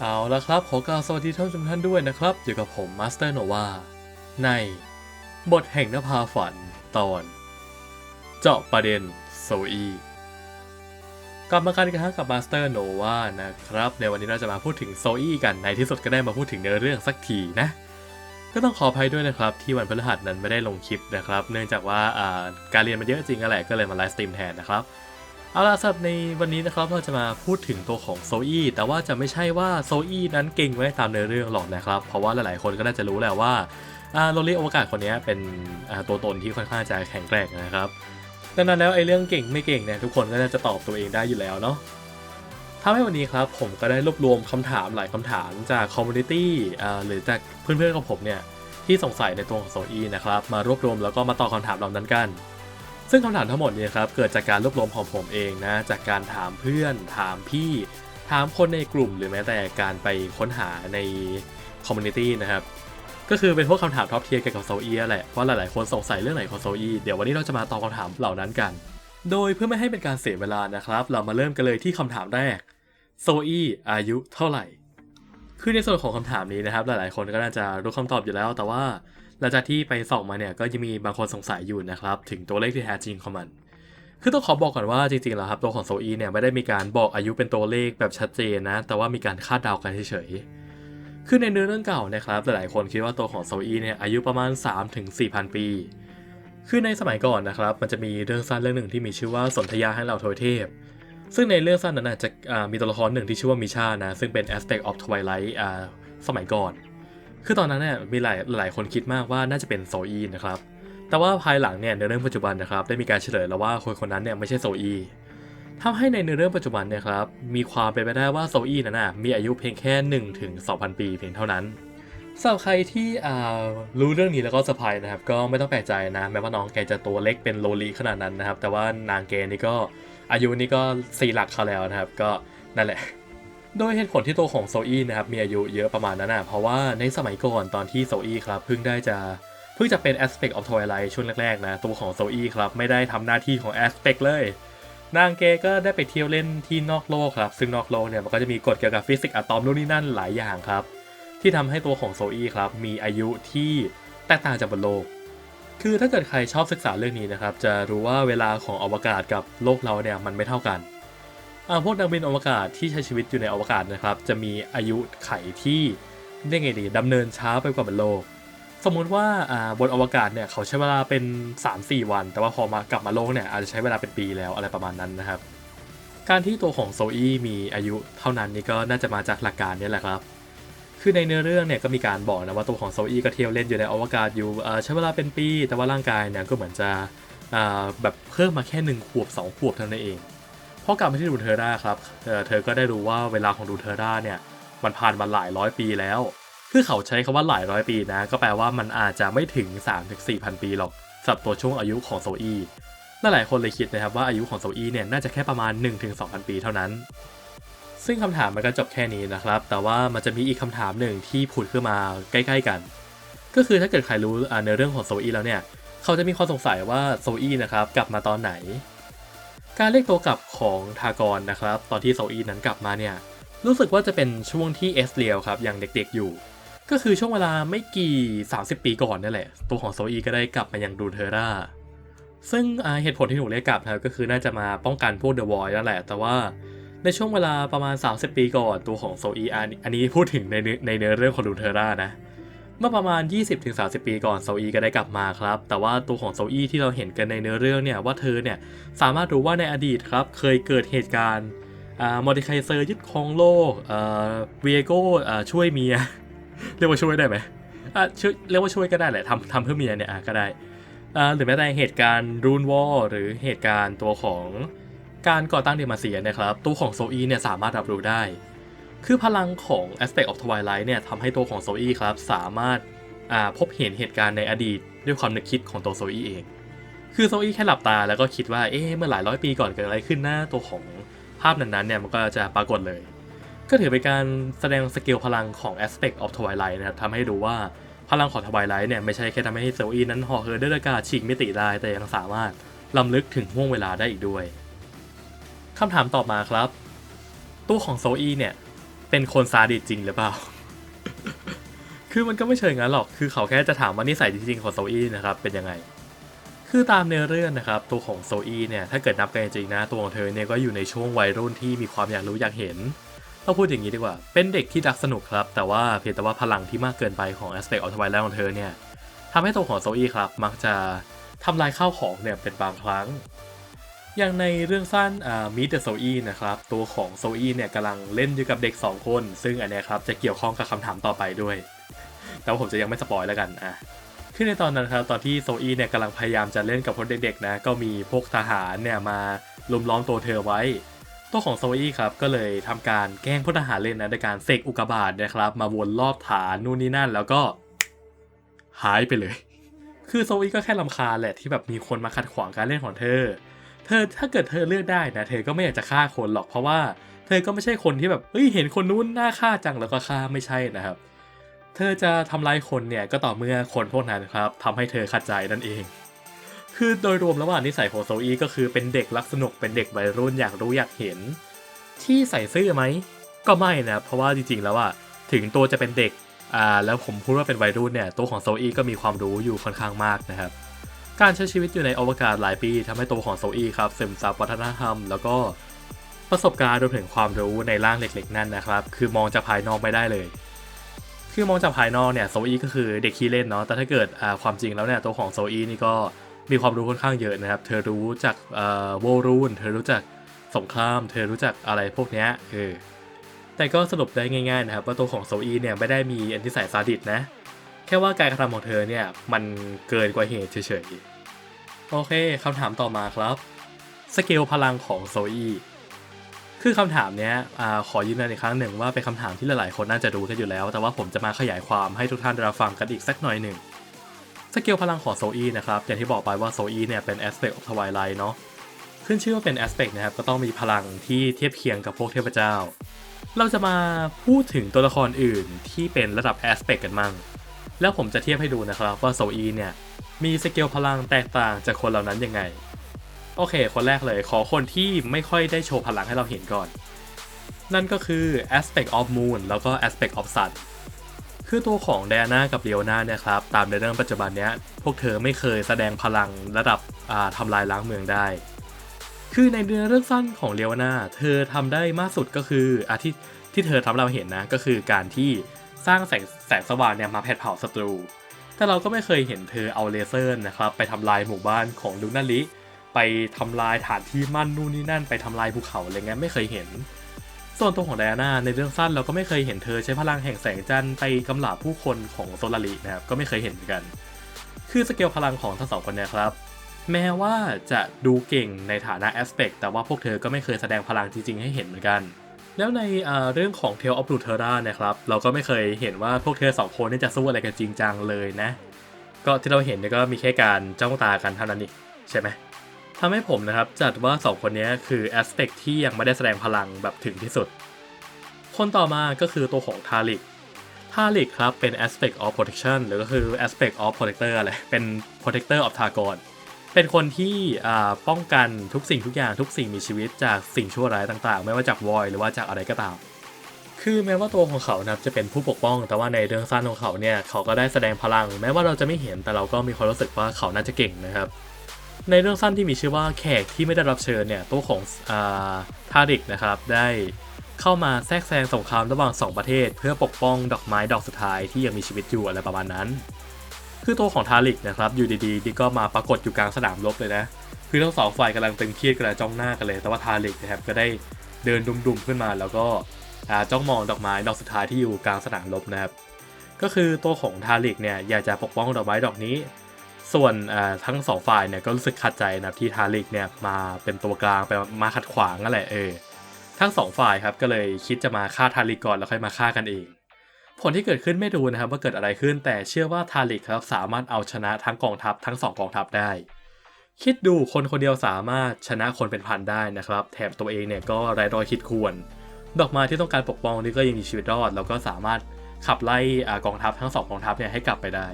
เอาละครับ ขอกล่าวสวัสดีท่านผู้ชมท่านด้วยนะครับ อยู่กับผมมาสเตอร์โนวาในบทแห่งนภาฝันตอน เจาะประเด็นโซอีกลับมากันอีกครั้งกับมาสเตอร์โนวานะครับ ในวันนี้เราจะมาพูดถึงโซอีกันในที่สุดก็ได้มาพูดถึงเนื้อเรื่องสักทีนะ ก็ต้องขออภัยด้วยนะครับ ที่วันพฤหัสนั้นไม่ได้ลงคลิปนะครับ เนื่องจากว่าการเรียนมันเยอะจริงอะแหละก็เลยมาไลฟ์สตรีมแทนนะครับ เอาล่ะสำหรับในวันนี้นะครับเราจะมาพูดถึงตัวของโซอี้แต่ว่าจะไม่ใช่ว่าโซอี้นั้นเก่งไว้ตามเนื้อเรื่องหรอกนะครับ เพราะว่าหลายๆคนก็น่าจะรู้แหละว่าอ่าโรลี่อวกาศคนนี้เป็นตัวตนที่ค่อนข้างจะแข็งแกร่งนะครับดังนั้นแล้วไอ้เรื่องเก่งไม่เก่งเนี่ยทุกคนก็น่าจะตอบตัวเองได้อยู่แล้วเนาะทำให้วันนี้ครับผมก็ได้รวบรวมคำถามหลายคำถามจากคอมมูนิตี้หรือจากเพื่อนๆของผมเนี่ยที่สงสัยในตัวของโซอี้นะครับมารวบรวมแล้วก็มาตอบคำถามเหล่านั้นกัน ซึ่งคำถามทั้งหมดเนี่ยครับเกิดจากการรวบรวมของผมเองนะจากการถามเพื่อน ถามพี่ ถามคนในกลุ่ม หรือแม้แต่การไปค้นหาในคอมมูนิตี้นะครับก็คือเป็นพวกคำถามท็อปเทียร์เกี่ยวกับโซอีแหละว่าหลายๆคนสงสัยเรื่องไหนของโซอีเดี๋ยววันนี้เราจะมาตอบคำถามเหล่านั้นกัน โดยเพื่อไม่ให้เป็นการเสียเวลานะครับ เรามาเริ่มกันเลยที่คำถามแรกโซอีอายุเท่าไหร่คือในส่วนของคำถามนี้นะครับ หลายๆ คนก็น่าจะรู้คำตอบอยู่แล้ว แต่ว่า หลังจากที่ไปส่องมาเนี่ยก็ยังมีบางคนสงสัยอยู่นะครับถึงตัวเลขที่แท้จริงของมันคือต้องขอบอกก่อนว่าจริงๆแล้วครับตัวของโซอีเนี่ยไม่ได้มีการบอกอายุเป็นตัวเลขแบบชัดเจนนะ แต่ว่ามีการคาดเดากันเฉยๆคือในเนื้อเรื่องเก่านะครับหลายๆคนคิดว่าตัวของโซอีเนี่ยอายุประมาณ3-4,000 ปี คือในสมัยก่อนนะครับมันจะมีเรื่องสั้นเรื่องหนึ่งที่มีชื่อว่าสนธยาให้เราโทยเทพ ซึ่งในเรื่องสั้นนั้นนะจะมีตัวละครหนึ่งที่ชื่อว่ามิชานะซึ่งเป็น aspect of twilight สมัยก่อน คือตอนนั้นเนี่ยมีหลายหลายคนคิดมากว่าน่าจะเป็นโซอีนะครับ แต่ว่าภายหลังเนี่ยในเรื่องปัจจุบันนะครับได้มีการเฉลยแล้วว่าคนคนนั้นเนี่ยไม่ใช่โซอีทำให้ในเนื้อเรื่องปัจจุบันเนี่ยครับมีความเป็นไปได้ว่าโซอีนั้นนะมีอายุเพียงแค่1ถึง2,000 ปีเพียงเท่านั้นสำหรับใครที่อ่ารู้เรื่องนี้แล้วก็สะพายนะครับ ก็ไม่ต้องแปลกใจนะแม้ว่าน้องแกจะตัวเล็กเป็นโลลีขนาดนั้นนะครับ แต่ว่านางแกนี่ก็อายุนี่ก็สี่หลักเขาแล้วนะครับ ก็นั่นแหละ โดยเหตุผลที่ตัวของโซอี้นะครับมีอายุเยอะประมาณนั้นนะเพราะว่าในสมัยก่อนตอนที่โซอี้ครับเพิ่งได้จะเพิ่งจะเป็น Aspect of Twilight ช่วงแรกๆนะตัวของโซอี้ครับไม่ได้ทำหน้าที่ของ Aspect เลย นางเกก็ได้ไปเที่ยวเล่นที่นอกโลกครับ ซึ่งนอกโลกเนี่ยมันก็จะมีกฎเกี่ยวกับฟิสิกส์อะตอมนู่นนี่นั่นหลายอย่างครับ ที่ทำให้ตัวของโซอี้ครับมีอายุที่แตกต่างจากบนโลก คือถ้าเกิดใครชอบศึกษาเรื่องนี้นะครับจะรู้ว่าเวลาของอวกาศกับโลกเราเนี่ยมันไม่เท่ากัน พวกนักบินอวกาศที่ใช้ชีวิตอยู่ในอวกาศนะครับ จะมีอายุไขที่เรียกไงดีดำเนินช้าไปกว่าบนโลก สมมุติว่าอ่าบนอวกาศเนี่ยเขาใช้เวลาเป็น 3-4 วัน แต่ว่าพอมากลับมาโลกเนี่ยอาจจะใช้เวลาเป็นปีแล้วอะไรประมาณนั้นนะครับ การที่ตัวของโซอี้มีอายุเท่านั้นนี่ก็น่าจะมาจากหลักการนี้แหละครับ คือในเนื้อเรื่องเนี่ยก็มีการบอกนะว่าตัวของโซอี้ก็เที่ยวเล่นอยู่ในอวกาศอยู่ใช้เวลาเป็นปี แต่ว่าร่างกายเนี่ยก็เหมือนจะแบบเพิ่มมาแค่หนึ่งขวบสองขวบเท่านั้นเอง พอกลับมาที่ดูเทอร่าครับเธอก็ได้รู้ว่าเวลาของดูเทอร่าเนี่ยมันผ่านมาหลายร้อยปีแล้ว คือเขาใช้คำว่าหลายร้อยปีนะ ก็แปลว่ามันอาจจะไม่ถึง 3 4 0 0 0ปีหรอกสำหรับตัวช่วงอายุของโซอีแลหลายคนเลยคิดนะครับว่าอายุของโซอีเนี่ยน่าจะแค่ประมาณ 1-2,000 ปีเท่านั้น ซึ่งคำถามมันก็จบแค่นี้นะครับ แต่ว่ามันจะมีอีกคำถามหนึ่งที่ผุดขึ้นมาใกล้ ๆกัน ก็คือถ้าเกิดใครรู้ในเรื่องของโซอีแล้วเนี่ย เขาจะมีความสงสัยว่าโซอีนะครับกลับมาตอนไหน การเรียกตัวกลับของทากรนะครับ ตอนที่โซอีนั้นกลับมาเนี่ยรู้สึกว่าจะเป็นช่วงที่เอสเรียลครับยังเด็กๆอยู่ ก็คือช่วงเวลาไม่กี่ 30 ปีก่อนนี่แหละ ตัวของโซอีก็ได้กลับมายังดูเทอร่าซึ่งเหตุผลที่ถูกเรียกกลับนะครับก็คือน่าจะมาป้องกันพวกเดอะวอยนั่นแหละ แต่ว่าในช่วงเวลาประมาณ 30 ปีก่อนตัวของโซอีอันอันนี้พูดถึงในในเนื้อเรื่องของดูเทอร่านะ เมื่อประมาณ 20-30 ปีก่อนโซอีก็ได้กลับมาครับ แต่ว่าตัวของโซอีที่เราเห็นกันในเนื้อเรื่องเนี่ยว่าเธอเนี่ยสามารถรู้ว่าในอดีตครับเคยเกิดเหตุการณ์มอร์ดิไคเซอร์ยึดครองโลกเวียโก้ช่วยเมีย เรียกว่าช่วยได้ไหมช่วยเรียกว่าช่วยก็ได้แหละทำทำเพื่อเมียเนี่ยก็ได้หรือแม้แต่เหตุการณ์รูนวอลหรือเหตุการณ์ตัวของการก่อตั้งเดมาเซียนะครับตัวของโซอีเนี่ยสามารถรับรู้ได้ คือพลังของ Aspect of Twilight เนี่ยทำให้ตัวของโซอี้ครับสามารถพบเห็นเหตุการณ์ในอดีตด้วยความนึกคิดของตัวโซอี้เอง คือโซอี้แค่หลับตาแล้วก็คิดว่าเอ๊ะเมื่อหลายร้อยปีก่อนเกิดอะไรขึ้นหน้าตัวของภาพนั้นๆเนี่ยมันก็จะปรากฏเลย ก็ถือเป็นการแสดงสเกลพลังของ Aspect of Twilight นะครับทำให้ดูว่าพลังของ Twilight เนี่ยไม่ใช่แค่ทำให้โซอี้นั้นห่อเหินด้วยอากาศฉีกมิติได้แต่ยังสามารถล้ำลึกถึงห่วงเวลาได้อีกด้วยคำถามต่อมาครับตู้ของโซอี้เนี่ย เป็นคนซาดิสจริงหรือเปล่า คือมันก็ไม่เชิงงั้นหรอก คือเขาแค่จะถามว่านิสัยจริงๆของโซอี้นะครับ เป็นยังไง คือตามเนื้อเรื่องนะครับ ตัวของโซอี้เนี่ย ถ้าเกิดนับกันจริงๆนะ ตัวของเธอเนี่ยก็อยู่ในช่วงวัยรุ่นที่มีความอยากรู้อยากเห็นต้องพูดอย่างนี้ดีกว่า เป็นเด็กที่รักสนุกครับ แต่ว่าเพียงแต่ว่าพลังที่มากเกินไปของ Aspect of Twilight ของเธอเนี่ยทำให้ตัวของโซอี้ครับ มักจะทำลายข้าวของเนี่ยเป็นบางครั้ง อย่างในเรื่องสั้นอ่า Meet the Zoe นะครับตัวของโซอีเนี่ยกำลังเล่นอยู่กับเด็ก 2 คน ซึ่งอันนี้ครับจะเกี่ยวข้องกับคำถามต่อไปด้วย แต่ว่าผมจะยังไม่สปอยแล้วกันอะคือในตอนนั้นครับตอนที่โซอีเนี่ยกำลังพยายามจะเล่นกับพวกเด็กๆนะก็มีพวกทหารเนี่ยมาลุมล้อมตัวเธอไว้ ตัวของโซอีครับก็เลยทำการแกล้งพลทหารเล่นนะในการเสกอุกกาบาตนะครับ มาวนรอบฐานนู่นนี่นั่น แล้วก็หายไปเลย คือโซอีก็แค่ลำคาแหละที่แบบมีคนมาขัดขวางการเล่นของเธอ เธอถ้าเกิดเธอเลือกได้นะเธอก็ไม่อยากจะฆ่าคนหรอกเพราะว่าเธอก็ไม่ใช่คนที่แบบเฮ้ยเห็นคนนู้นน่าฆ่าจังแล้วก็ฆ่าไม่ใช่นะครับ เธอจะทำลายคนเนี่ยก็ต่อเมื่อคนพวกนั้นครับทำให้เธอขัดใจนั่นเอง คือโดยรวมแล้วว่านิสัยของโซอีก็คือเป็นเด็กรักสนุกเป็นเด็กวัยรุ่นอยากรู้อยากเห็น ที่ใส่ซื่อไหมก็ไม่นะเพราะว่าจริงๆแล้วอะถึงตัวจะเป็นเด็กอ่าแล้วผมพูดว่าเป็นวัยรุ่นเนี่ยตัวของโซอีก็มีความรู้อยู่ค่อนข้างมากนะครับ การใช้ชีวิตอยู่ในอวกาศหลายปีทำให้ตัวของโซอีครับซึมซับวัฒนธรรม แล้วก็ประสบการณ์รวมถึงความรู้ในร่างเล็กๆ นั่นนะครับ คือมองจากภายนอกไม่ได้เลย คือมองจากภายนอกเนี่ยโซอีก็คือเด็กขี้เล่นเนาะแต่ถ้าเกิดความจริงแล้วเนี่ยตัวของโซอีนี่ก็มีความรู้ค่อนข้างเยอะนะครับ เธอรู้จากโวรูน เธอรู้จักสงคราม เธอรู้จักอะไรพวกเนี้ยเออแต่ก็สรุปได้ง่ายๆนะครับว่าตัวของโซอีเนี่ยไม่ได้มีอันที่ใส่ซาดิสนะ แค่ว่าการกระทำของเธอเนี่ยมันเกินกว่าเหตุเฉยๆ โอเคคำถามต่อมาครับสเกลพลังของโซอีคือคำถามเนี้ยอขอยืนยันอีกครั้งหนึ่งว่าเป็นคำถามที่หลายๆคนน่าจะรู้กันอยู่แล้ว แต่ว่าผมจะมาขยายความให้ทุกท่านได้รับฟังกันอีกสักหน่อยหนึ่งสเกลพลังของโซอีนะครับอย่างที่บอกไปว่าโซอีเนี่ยเป็น aspect of twilight เนาะขึ้นชื่อว่าเป็น aspect นะครับก็ต้องมีพลังที่เทียบเคียงกับพวกเทพเจ้า เราจะมาพูดถึงตัวละครอื่นที่เป็นระดับ aspect กันมั่ง แล้วผมจะเทียบให้ดูนะครับว่าโซอีเนี่ยมีสเกลพลังแตกต่างจากคนเหล่านั้นยังไง โอเค คนแรกเลยขอคนที่ไม่ค่อยได้โชว์พลังให้เราเห็นก่อน นั่นก็คือ aspect of moon แล้วก็ aspect of sun คือตัวของแดน่ากับเลียวนาเนี่ยครับตามในเรื่องปัจจุบันเนี้ยพวกเธอไม่เคยแสดงพลังระดับอ่าทำลายล้างเมืองได้ คือในเนื้อเรื่องสั้นของเลียวนาเธอทำได้มากสุดก็คืออาที่ที่เธอทำเราเห็นนะก็คือการที่ สร้างแสงแสงสว่างเนี่ยมาแผดเผาศัตรู แต่เราก็ไม่เคยเห็นเธอเอาเลเซอร์นะครับไปทำลายหมู่บ้านของลุนาลิไปทำลายฐานที่มั่นนู่นนี่นั่นไปทำลายภูเขาอะไรเงี้ยไม่เคยเห็น ส่วนตัวของไดอาน่าในเรื่องสั้นเราก็ไม่เคยเห็นเธอใช้พลังแห่งแสงจันทร์ไปกำราบผู้คนของโซลารินะครับก็ไม่เคยเห็นเหมือนกัน คือสเกลพลังของทั้งสองคนเนี้ครับแม้ว่าจะดูเก่งในฐานะแอสเปกแต่ว่าพวกเธอก็ไม่เคยแสดงพลังจริงๆให้เห็นเหมือนกัน แล้วในเรื่องของ Tale of Ruterra นะครับ เราก็ไม่เคยเห็นว่าพวกเธอสองคนนี่จะสู้อะไรกันจริงจังเลยนะ ก็ที่เราเห็นเนี่ยก็มีแค่การจ้องตากันเท่านั้นนี่ใช่ไหมทำให้ผมนะครับจัดว่าสองคนนี้คือแอสเปกที่ยังไม่ได้แสดงพลังแบบถึงที่สุด คนต่อมาก็คือตัวของทาริกทาริกครับเป็น aspect of protection หรือก็คือ aspect of protector อะไรเป็น protector of Targon เป็นคนที่ป้องกันทุกสิ่งทุกอย่างทุกสิ่งมีชีวิตจากสิ่งชั่วร้ายต่างๆ ไม่ว่าจากวอยหรือว่าจากอะไรก็ตาม คือแม้ว่าตัวของเขานะจะเป็นผู้ปกป้อง แต่ว่าในเรื่องสั้นของเขาเนี่ยเขาก็ได้แสดงพลัง แม้ว่าเราจะไม่เห็นแต่เราก็มีความรู้สึกว่าเขาน่าจะเก่งนะครับในเรื่องสั้นที่มีชื่อว่าแขกที่ไม่ได้รับเชิญเนี่ยตัวของอาทาริกนะครับได้เข้ามาแทรกแซงสงครามระหว่างสองประเทศ เพื่อปกป้องดอกไม้ดอกสุดท้ายที่ยังมีชีวิตอยู่อะไรประมาณนั้น คือตัวของทาริกนะครับอยู่ดีๆนี่ก็มาปรากฏอยู่กลางสนามรบเลยนะ คือทั้งสองฝ่ายกำลังตึงเครียดกำลังจ้องหน้ากันเลย แต่ว่าทาริกนะครับก็ได้เดินดุมๆขึ้นมา แล้วก็จ้องมองดอกไม้ดอกสุดท้ายที่อยู่กลางสนามรบนะครับ ก็คือตัวของทาริกเนี่ยอยากจะปกป้องดอกไม้ดอกนี้ ส่วนทั้งสองฝ่ายเนี่ยก็รู้สึกขัดใจนะครับที่ทาริกเนี่ยมาเป็นตัวกลางไปมาขัดขวางนั่นแหละเออทั้งสองฝ่ายครับก็เลยคิดจะมาฆ่าทาริกก่อนแล้วค่อยมาฆ่ากันเอง ผลที่เกิดขึ้นไม่รู้นะครับว่าเกิดอะไรขึ้น แต่เชื่อว่าทาริกครับสามารถเอาชนะทั้งกองทัพทั้งสองกองทัพได้ คิดดูคนคนเดียวสามารถชนะคนเป็นพันได้นะครับ แถมตัวเองเนี่ยก็ไร้รอยคิดควร ดอกไม้ที่ต้องการปกป้องนี่ก็ยังมีชีวิตรอด แล้วก็สามารถขับไล่กองทัพทั้งสองกองทัพเนี่ยให้กลับไปได้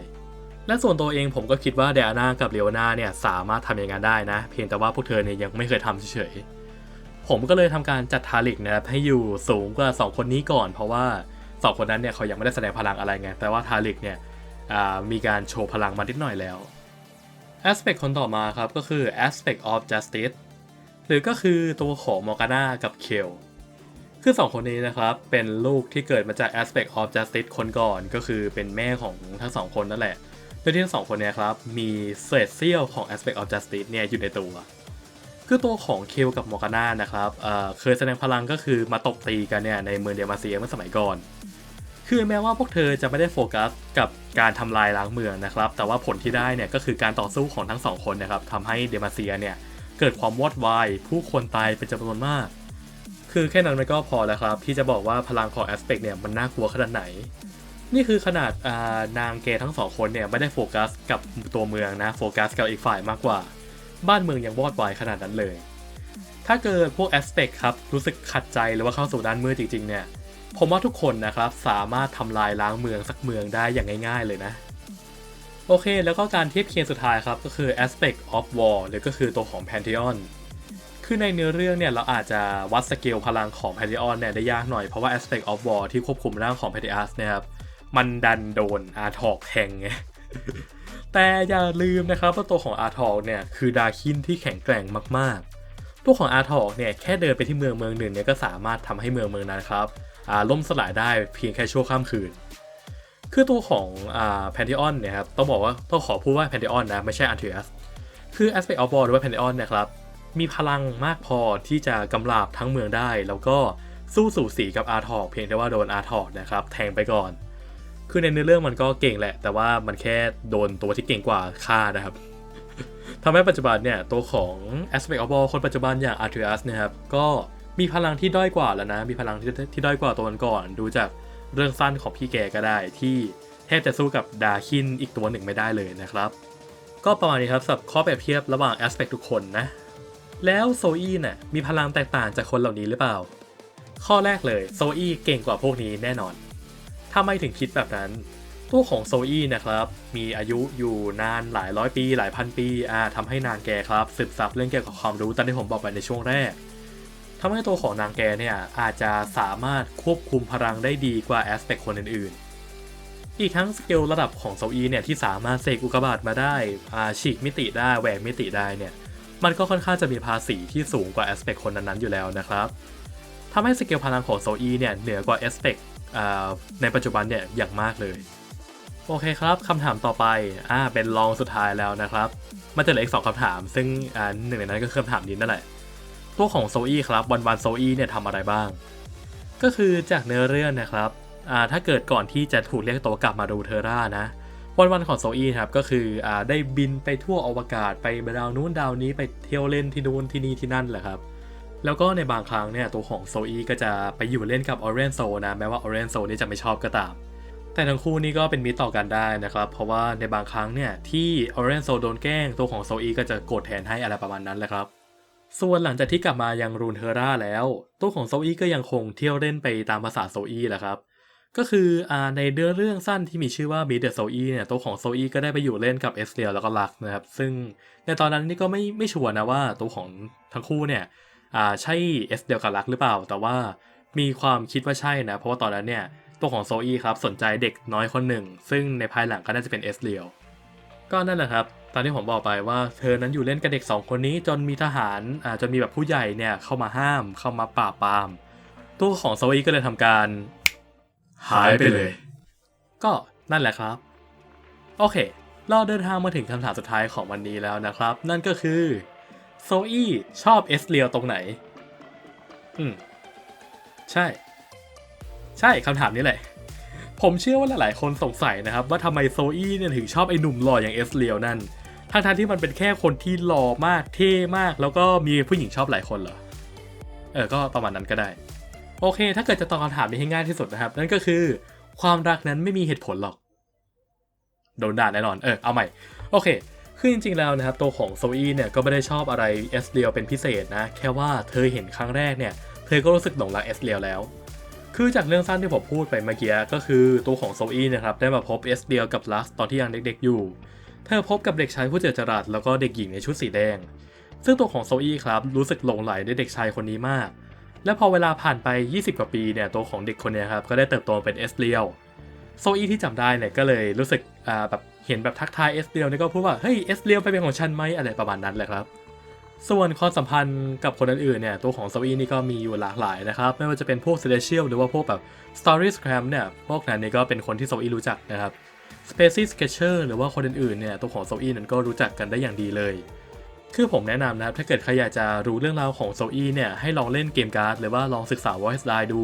และส่วนตัวเองผมก็คิดว่าเดอาน่ากับเลโอนาเนี่ยสามารถทำอย่างนั้นได้นะ เพียงแต่ว่าพวกเธอเนี่ยยังไม่เคยทำเฉยๆผมก็เลยทำการจัดทาริกนะครับให้อยู่สูงกว่า 2 คนนี้ก่อน เพราะว่า 2คนนั้นเนี่ยเขายังไม่ได้แสดงพลังอะไรไง แต่ว่าทาริกเนี่ยมีการโชว์พลังมานิดหน่อยแล้ว Aspect คนต่อมาครับก็คือ Aspect of Justice หรือก็คือตัวของมอร์กาน่ากับเคลคือสองคนนี้นะครับเป็นลูกที่เกิดมาจาก Aspect of Justice คนก่อนก็คือเป็นแม่ของทั้งสองคนนั่นแหละโดยที่ทั้งสองคนเนี่ยครับมีเศษเสี้ยวของ Aspect of Justice เนี่ยอยู่ในตัว คือตัวของเคลกับมอร์กาน่านะครับเเคยแสดงพลังก็คือมาตบตีกันเนี่ยในเมืองเดมาเซียเมื่อสมัยก่อน คือแม้ว่าพวกเธอจะไม่ได้โฟกัสกับการทำลายล้างเมืองนะครับ แต่ว่าผลที่ได้เนี่ยก็คือการต่อสู้ของทั้งสองคนนะครับทำให้เดมาเซียเนี่ยเกิดความวอดวายผู้คนตายเป็นจำนวนมาก คือแค่นั้นมันก็พอแล้วครับ ที่จะบอกว่าพลังของแอสเปกเนี่ยมันน่ากลัวขนาดไหน นี่คือขนาดานางเกย์ทั้งสองคนเนี่ยไม่ได้โฟกัสกับตัวเมืองนะโฟกัสกับอีกฝ่ายมากกว่า บ้านเมืองยังวอดวายขนาดนั้นเลย ถ้าเกิดพวกแอสเปกครับรู้สึกขัดใจหรือว่าเข้าสู่ด้านมืดจริงๆเนี่ย ผมว่าทุกคนนะครับสามารถทำลายล้างเมืองสักเมืองได้อย่างง่ายๆเลยนะ โอเค แล้วก็การเทียบเคียงสุดท้ายครับ ก็คือ aspect of war หรือก็คือตัวของ Pantheon คือในเนื้อเรื่องเนี่ยเราอาจจะวัดสเกลพลังของ Pantheon เนี่ยได้ยากหน่อยเพราะว่า aspect of war ที่ควบคุมร่างของ Pantheus เนี่ยครับมันดันโดนอาทอกแทงไงแต่อย่าลืมนะครับว่าตัวของอาทอกเนี่ยคือดาคินที่แข็งแกร่งมากๆ ตัวของอาทอกเนี่ยแค่เดินไปที่เมืองเมืองหนึ่งเนี่ยก็สามารถทำให้เมืองเมืองนั้นครับ ล่มสลายได้เพียงแค่ชั่วข้ามคืน คือตัวของแพนทิออนเนี่ยครับต้องบอกว่าต้องขอพูดว่าแพนทิออนนะไม่ใช่อันเทอสคือ Aspect of War หรือว่าแพนทิออนนะครับมีพลังมากพอที่จะกำราบทั้งเมืองได้ แล้วก็สู้สู่สีกับอาร์ทอกเพียงแต่ว่าโดนอาร์ทอกนะครับแทงไปก่อน คือในเนื้อเรื่องมันก็เก่งแหละ แต่ว่ามันแค่โดนตัวที่เก่งกว่าฆ่านะครับทำให้ปัจจุบันเนี่ยตัวของ Aspect of War คนปัจจุบันอย่าง Arthurus นะครับก็ มีพลังที่ด้อยกว่าแล้วนะ มีพลังที่ที่ด้อยกว่าตัวก่อนดูจากเรื่องสั้นของพี่แกก็ได้ ที่แทบจะสู้กับดาคินอีกตัวหนึ่งไม่ได้เลยนะครับ ก็ประมาณนี้ครับสำหรับข้อเปรียบเทียบระหว่าง Aspect ทุกคนนะ แล้วโซอี้น่ะมีพลังแตกต่างจากคนเหล่านี้หรือเปล่า ข้อแรกเลยโซอี้เก่งกว่าพวกนี้แน่นอนถ้าไม่ถึงคิดแบบนั้นตัวของโซอี้นะครับ มีอายุอยู่นานหลายร้อยปี หลายพันปีอ่าทำให้นางแกครับสืบซับเรื่องเกี่ยวกับความรู้ตามที่ผมบอกไปในช่วงแรก ทำให้ตัวของนางแกเนี่ยอาจจะสามารถควบคุมพลังได้ดีกว่าแอสเปคคนอื่นๆ อีกทั้งสเกลระดับของโซอีเนี่ยที่สามารถเสกอุกบาตมาได้อาฉีกมิติได้แหวกมิติได้เนี่ยมันก็ค่อนข้างจะมีภาษีที่สูงกว่าแอสเปคคนนั้นๆอยู่แล้วนะครับทำให้สเกลพลังของโซอีเนี่ยเหนือกว่าแอสเปคในปัจจุบันเนี่ยอย่างมากเลย โอเคครับคำถามต่อไปอ่าเป็นลองสุดท้ายแล้วนะครับ มันจะเหลืออีกสองคำถาม ซึ่งอ่าหนึ่งในนั้นก็คือคำถามนี้นั่นแหละ ตัวของโซอี้ครับวันวันโซอี้เนี่ยทำอะไรบ้าง ก็คือจากเนื้อเรื่องนะครับอ่าถ้าเกิดก่อนที่จะถูกเรียกตัวกลับมาดูเทอร่านะวันวันของโซอี้ครับก็คืออ่าได้บินไปทั่วอวกาศไปดาวนู้นดาวนี้ไปเที่ยวเล่นที่นู้นที่นี่ที่นั่นแหละครับแล้วก็ในบางครั้งเนี่ยตัวของโซอี้ก็จะไปอยู่เล่นกับออเรนโซนะแม้ว่าออเรนโซนี่จะไม่ชอบก็ตาม แต่ทั้งคู่นี่ก็เป็นมิตรต่อกันได้นะครับ เพราะว่าในบางครั้งเนี่ยที่ออเรนโซโดนแกล้งตัวของโซอีก็จะโกรธแทนให้อะไรประมาณนั้นแหละครับ ส่วนหลังจากที่กลับมายังรูนเทอร่าแล้ว ตัวของโซอี้ก็ยังคงเที่ยวเล่นไปตามภาษาโซอี้แหละครับ ก็คืออในเรื่องเรื่องสั้นที่มีชื่อว่ามีเดอะโซอีเนี่ยตัวของโซอี้ก็ได้ไปอยู่เล่นกับเอสเรียแล้วก็ลักนะครับ ซึ่งในตอนนั้นนี่ก็ไม่ไม่ชัวร์นะว่าตัวของทั้งคู่เนี่ยอ่าใช่เอสเดียวกับลักหรือเปล่า แต่ว่ามีความคิดว่าใช่นะ เพราะว่าตอนนั้นเนี่ยตัวของโซอี้ครับสนใจเด็กน้อยคนหนึ่ง ซึ่งในภายหลังก็น่าจะเป็นเอสเรียก็นั่นแหละครับ ตอนที่ผมบอกไปว่าเธอนั้นอยู่เล่นกับเด็ก 2 คนนี้จนมีทหารอ่าจนมีแบบผู้ใหญ่เนี่ยเข้ามาห้ามเข้ามาปราบปราม ตัวของโซอีก็เลยทำการ หายไปเลย ก็นั่นแหละครับ โอเค เราเดินทางมาถึงคำถามสุดท้ายของวันนี้แล้วนะครับ นั่นก็คือโซอีชอบเอสเรียวตรงไหน อืม ใช่ ใช่คำถามนี้แหละ ผมเชื่อว่าหลายๆคนสงสัยนะครับ ว่าทำไมโซอี้เนี่ยถึงชอบไอ้หนุ่มหล่ออย่างเอสเลียวนั่น ทั้งทที่มันเป็นแค่คนที่หล่อมากเท่มาก แล้วก็มีผู้หญิงชอบหลายคนเหรอ เออ ก็ประมาณนั้นก็ได้ โอเค ถ้าเกิดจะตอบคำถามนี้ให้ง่ายที่สุดนะครับ นั่นก็คือ ความรักนั้นไม่มีเหตุผลหรอก โดนด่าแน่นอน เออ เอาใหม่ โอเค คือจริงๆแล้วนะครับ ตัวของโซอี้เนี่ยก็ไม่ได้ชอบอะไรเอสเลียวเป็นพิเศษนะ แค่ว่าเธอเห็นครั้งแรกเนี่ย เธอก็รู้สึกหลงรักเอสเลียวแล้วคือจากเรื่องสั้นที่ผมพูดไปเมื่อกี้ก็คือตัวของโซอี้นะครับได้มาพบเอสเดียกับลัสตอนที่ยังเด็กๆอยู่ เธอพบกับเด็กชายผู้เจริญจรัสแล้วก็เด็กหญิงในชุดสีแดง ซึ่งตัวของโซอี้ครับรู้สึกหลงไหลในเด็กชายคนนี้มาก และพอเวลาผ่านไป 20 กว่าปีเนี่ยตัวของเด็กคนนี้ครับก็ได้เติบโตเป็นเอสเรียลโซอี้ที่จำได้เนี่ยก็เลยรู้สึกอ่าแบบเห็นแบบทักทายเอสเรียลเนี่ยก็พูดว่าเฮ้ยเอสเรียลไปเป็นของฉันไหมอะไรประมาณนั้นแหละครับส่วนความสัมพันธ์กับคนอื่นๆเนี่ยตัวของโซอี้นี่ก็มีอยู่หลากหลายนะครับ ไม่ว่าจะเป็นพวกเซเลเชียลหรือว่าพวกแบบ Story Scram เนี่ยพวกนั้นนี่ก็เป็นคนที่โซอี้รู้จักนะครับ Spacey Sketcher หรือว่าคนอื่นๆเนี่ยตัวของโซอี้นั้นก็รู้จักกันได้อย่างดีเลย คือผมแนะนำนะครับถ้าเกิดใครอยากจะรู้เรื่องราวของโซอี้เนี่ยให้ลองเล่นเกมการ์ดหรือว่าลองศึกษา Voice Line ดู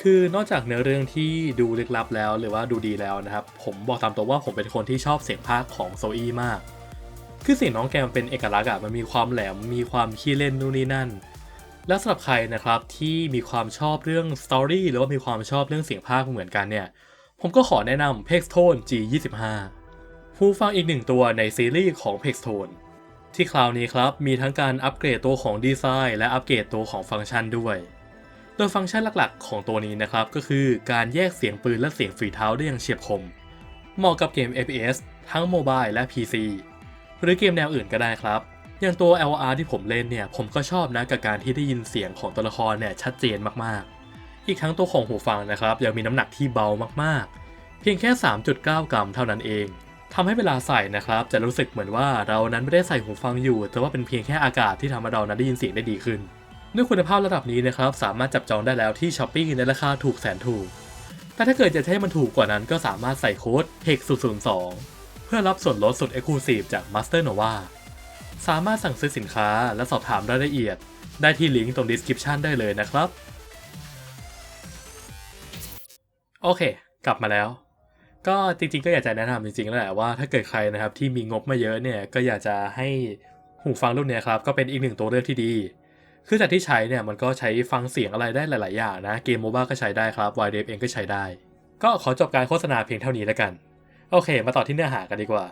คือนอกจากเนื้อเรื่องที่ดูลึกลับแล้ว หรือว่าดูดีแล้วนะครับผมบอกตามตัวว่าผมเป็นคนที่ชอบเสียงภาคของโซอี้มาก คือเสียงน้องแกมเป็นเอกลักษณ์อะมันมีความแหลมมีความขี้เล่นนู่นนี่นั่นแล้วสำหรับใครนะครับที่มีความชอบเรื่องสตอรี่หรือว่ามีความชอบเรื่องเสียงภาคเหมือนกันเนี่ย ผมก็ขอแนะนำ Pextone G25 ผู้ฟังอีกหนึ่งตัวในซีรีส์ของ Pextone ที่คราวนี้ครับมีทั้งการอัปเกรดตัวของดีไซน์ และอัปเกรดตัวของฟังก์ชันด้วย โดยฟังก์ชันหลักๆ ของตัวนี้นะครับก็คือการแยกเสียงปืนและเสียงฝีเท้าได้อย่างเฉียบคม เหมาะกับเกม FPS ทั้งโมบายและ PC หรือเกมแนวอื่นก็ได้ครับ อย่างตัว LR ที่ผมเล่นเนี่ยผมก็ชอบนะกับการที่ได้ยินเสียงของตัวละครเนี่ยชัดเจนมากๆ อีกทั้งตัวของหูฟังนะครับยังมีน้ำหนักที่เบามากๆ เพียงแค่ 3.9 กรัมเท่านั้นเองทำให้เวลาใส่นะครับจะรู้สึกเหมือนว่าเรานั้นไม่ได้ใส่หูฟังอยู่ แต่ว่าเป็นเพียงแค่อากาศที่ทำให้เรานั้นได้ยินเสียงได้ดีขึ้น ด้วยคุณภาพระดับนี้นะครับสามารถจับจองได้แล้วที่ s h อ p e e ในราคาถูกแสนถูก แต่ถ้าเกิดจะให้มันถูกกว่านั้นก็สามารถใส่โค้ด HEX 0 2เพื่อรับส่วนลดสุด Exclusive จาก Master Nova สามารถสั่งซื้อสินค้าและสอบถามรายละเอียด ได้ที่ลิงก์ตรง description ได้เลยนะครับ โอเค กลับมาแล้ว ก็จริงๆ ก็อยากจะแนะนำจริงๆแล้วแหละว่าถ้าเกิดใครนะครับที่มีงบไม่เยอะเนี่ยก็อยากจะให้หูฟังรุ่นนี้ครับก็เป็นอีกหนึ่งตัวเลือกที่ดี คือจากที่ใช้เนี่ยมันก็ใช้ฟังเสียงอะไรได้หลาย ๆ อย่างนะ เกมโมบ้าก็ใช้ได้ครับ y d e v เองก็ใช้ได้ ก็ขอจบการโฆษณาเพียงเท่านี้แล้วกัน โอเค มาต่อที่เนื้อหากันดีกว่า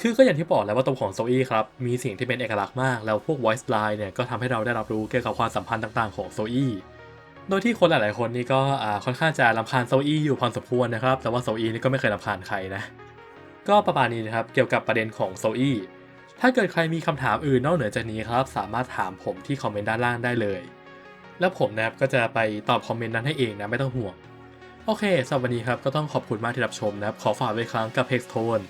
คือก็อย่างที่บอกแล้วว่าตัวของโซอี้ครับมีเสียงที่เป็นเอกลักษณ์มากแล้วพวก voice line เนี่ยก็ทำให้เราได้รับรู้เกี่ยวกับความสัมพันธ์ต่าง ๆ ของโซอี้ โดยที่คนหลายๆคนนี่ก็ค่อนข้างจะรำคาญโซอี้อยู่พอสมควรนะครับ แต่ว่าโซอี้นี่ก็ไม่เคยรำคาญใครนะ ก็ประมาณนี้นะครับ เกี่ยวกับประเด็นของโซอี้ ถ้าเกิดใครมีคำถามอื่นนอกเหนือจากนี้ครับ สามารถถามผมที่คอมเมนต์ด้านล่างได้เลย แล้วผมนะครับก็จะไปตอบคอมเมนต์นั้นให้เองนะไม่ต้องห่วง โอเคสำหรับวันนี้ครับก็ต้องขอบคุณมากที่รับชมนะครับ ขอฝากไว้ครั้งกับ Hextone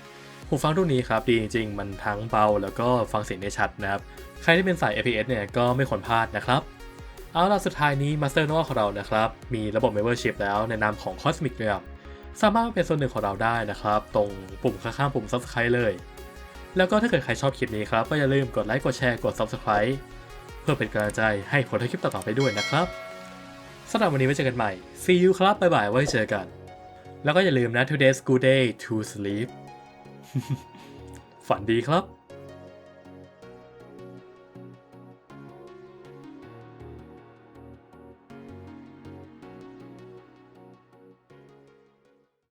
หูฟังรุ่นนี้ครับดีจริงๆมันทั้งเบาแล้วก็ฟังเสียงได้ชัดนะครับ ใครที่เป็นสาย FPS เนี่ยก็ไม่ควรพลาดนะครับ เอาล่ะสุดท้ายนี้ Master Nova ของเรานะครับ มีระบบ Membership แล้วในนามของ Cosmic Realm สามารถเป็นส่วนหนึ่งของเราได้นะครับ ตรงปุ่มข้างๆปุ่ม Subscribe เลย แล้วก็ถ้าเกิดใครชอบคลิปนี้ครับ ก็อย่าลืมกดไลค์กดแชร์กด Subscribe เพื่อเป็นกำลังใจให้ผลทคลิปต่อๆไปด้วยนะครับสำหรับวันนี้ไว้เจอกันใหม่ See you ครับบ๊ายบายไว้เจอกัน แล้วก็อย่าลืมนะ Today's good day to sleep ฝันดีครับ